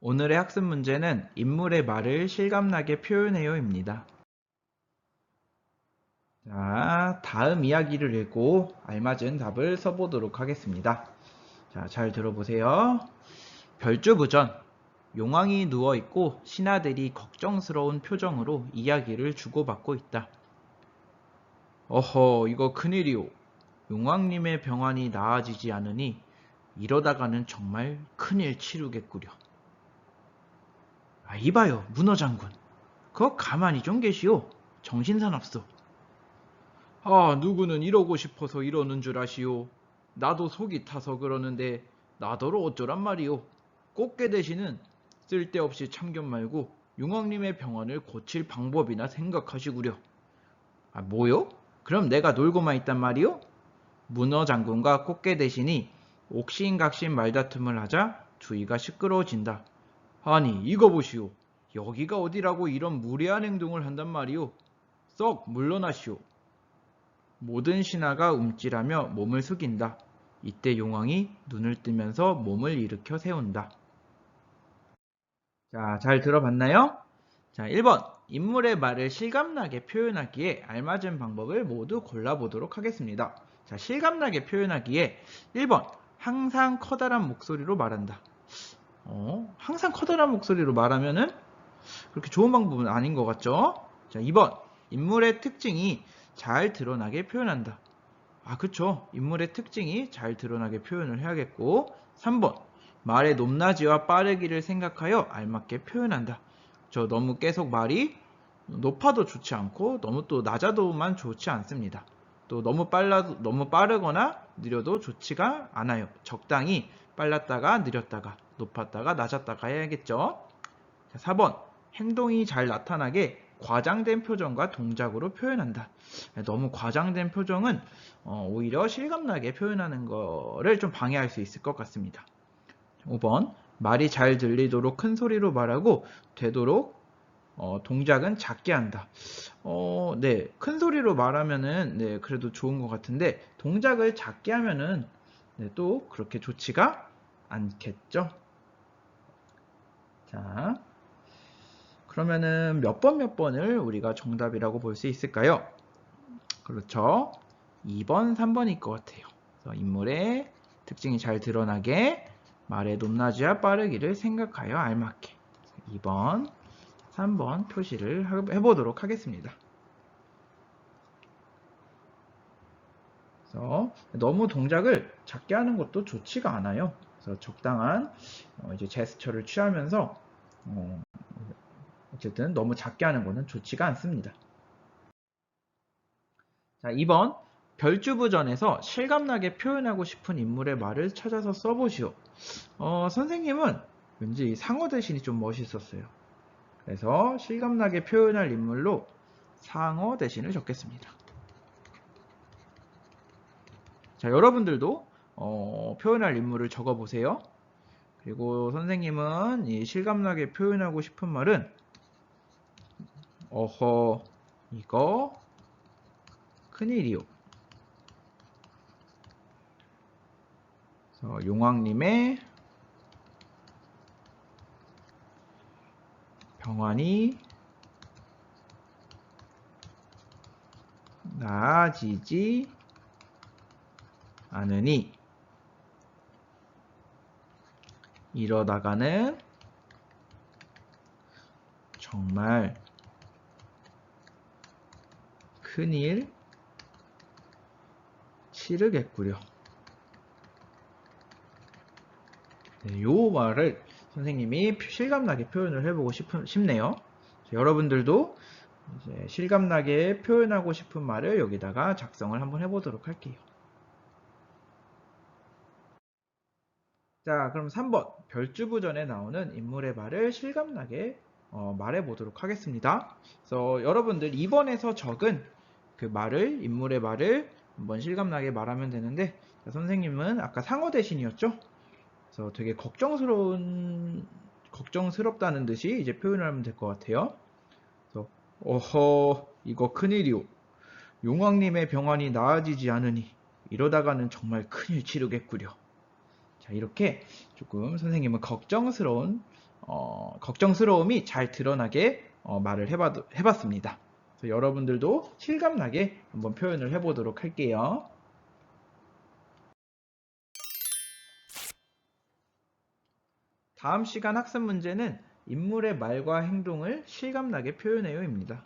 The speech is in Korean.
오늘의 학습 문제는 인물의 말을 실감나게 표현해요입니다. 자, 다음 이야기를 읽고 알맞은 답을 써보도록 하겠습니다. 자, 잘 들어보세요. 별주부전. 용왕이 누워 있고 신하들이 걱정스러운 표정으로 이야기를 주고받고 있다. 어허, 이거 큰일이오. 용왕님의 병환이 나아지지 않으니 이러다가는 정말 큰일 치르겠구려. 아, 이봐요, 문어 장군. 그거 가만히 좀 계시오. 정신사납소. 아, 누구는 이러고 싶어서 이러는 줄 아시오. 나도 속이 타서 그러는데 나더러 어쩌란 말이오. 꽃게 대신은 쓸데없이 참견 말고 용왕님의 병원을 고칠 방법이나 생각하시구려. 아, 뭐요? 그럼 내가 놀고만 있단 말이오? 문어 장군과 꽃게 대신이 옥신각신 말다툼을 하자 주위가 시끄러워진다. 아니, 이거 보시오. 여기가 어디라고 이런 무례한 행동을 한단 말이오. 썩 물러나시오. 모든 신하가 움찔하며 몸을 숙인다. 이때 용왕이 눈을 뜨면서 몸을 일으켜 세운다. 자, 잘 들어봤나요? 자, 1번. 인물의 말을 실감나게 표현하기에 알맞은 방법을 모두 골라보도록 하겠습니다. 자, 실감나게 표현하기에 1번. 항상 커다란 목소리로 말한다. 어, 항상 커다란 목소리로 말하면은 그렇게 좋은 방법은 아닌 것 같죠? 자, 2번. 인물의 특징이 잘 드러나게 표현한다. 아, 그쵸. 인물의 특징이 잘 드러나게 표현을 해야겠고. 3번. 말의 높낮이와 빠르기를 생각하여 알맞게 표현한다. 저 너무 계속 말이 높아도 좋지 않고 너무 또 낮아도만 좋지 않습니다. 또 너무 빨라 너무 빠르거나 느려도 좋지가 않아요. 적당히 빨랐다가 느렸다가 높았다가 낮았다가 해야겠죠. 자, 4번. 행동이 잘 나타나게 과장된 표정과 동작으로 표현한다. 너무 과장된 표정은 어, 오히려 실감나게 표현하는 거를 좀 방해할 수 있을 것 같습니다. 5번. 말이 잘 들리도록 큰 소리로 말하고 되도록 어, 동작은 작게 한다. 어, 네. 큰 소리로 말하면은 네, 그래도 좋은 것 같은데 동작을 작게 하면은 네, 또 그렇게 좋지가 않겠죠. 자. 그러면은 몇 번몇 번을 우리가 정답이라고 볼 수 있을까요? 그렇죠. 2번, 3번일 것 같아요. 인물의 특징이 잘 드러나게 말의 높낮이와 빠르기를 생각하여 알맞게 2번, 3번 표시를 해보도록 하겠습니다. 그래서 너무 동작을 작게 하는 것도 좋지가 않아요. 그래서 적당한 어, 이제 제스처를 취하면서 어, 어쨌든 너무 작게 하는 것은 좋지가 않습니다. 자, 2번 별주부전에서 실감나게 표현하고 싶은 인물의 말을 찾아서 써보시오. 어, 선생님은 왠지 상어 대신이 좀 멋있었어요. 그래서 실감나게 표현할 인물로 상어 대신을 적겠습니다. 자, 여러분들도 어, 표현할 인물을 적어보세요. 그리고 선생님은 이 실감나게 표현하고 싶은 말은 어허 이거 큰일이요. 그래서 용왕님의 병환이 나아지지 않으니 이러다가는 정말 큰일 치르겠구려. 네, 요 말을 선생님이 실감나게 표현을 해보고 싶, 싶네요. 여러분들도 실감나게 표현하고 싶은 말을 여기다가 작성을 한번 해보도록 할게요. 자, 그럼 3번 별주부전에 나오는 인물의 말을 실감나게 어, 말해보도록 하겠습니다. 그래서 여러분들 2번에서 적은 그 말을 인물의 말을 한번 실감나게 말하면 되는데 자, 선생님은 아까 상어 대신이었죠? 그래서 되게 걱정스러운 걱정스럽다는 듯이 이제 표현을 하면 될 것 같아요. 그래서 어허, 이거 큰일이오. 용왕님의 병환이 나아지지 않으니 이러다가는 정말 큰일 치르겠구려. 자, 이렇게 조금 선생님은 걱정스러운, 어, 걱정스러움이 잘 드러나게 어, 말을 해봐, 해봤습니다. 여러분들도 실감나게 한번 표현을 해보도록 할게요. 다음 시간 학습 문제는 인물의 말과 행동을 실감나게 표현해요입니다.